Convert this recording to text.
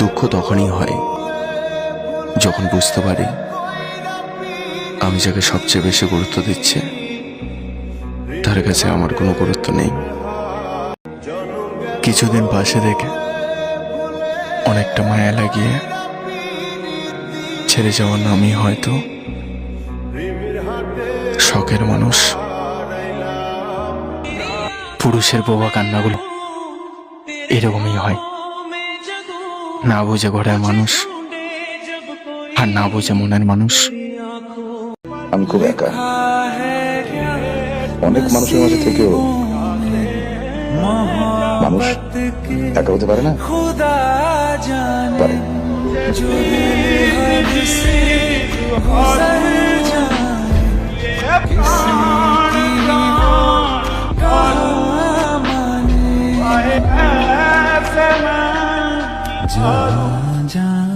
দুঃখ তখনই হয়, যখন বুঝতে পারি আমি যাকে সবচেয়ে বেশি গুরুত্ব দিচ্ছি, তার কাছে আমার কোনো গুরুত্ব নেই। কিছুদিন পাশে দেখে অনেকটা মায়া লাগিয়ে ছেড়ে যাওয়ার নামই হয়তো শখের মানুষ। পুরুষের বোবা কান্নাগুলো এরকমই হয়। না বুঝে ঘরের মানুষ আর না বুঝে মনের মানুষ। আমি খুব একা। অনেক মানুষের মাঝে থেকেও মানুষ একা হতে পারে না? পারে। 아.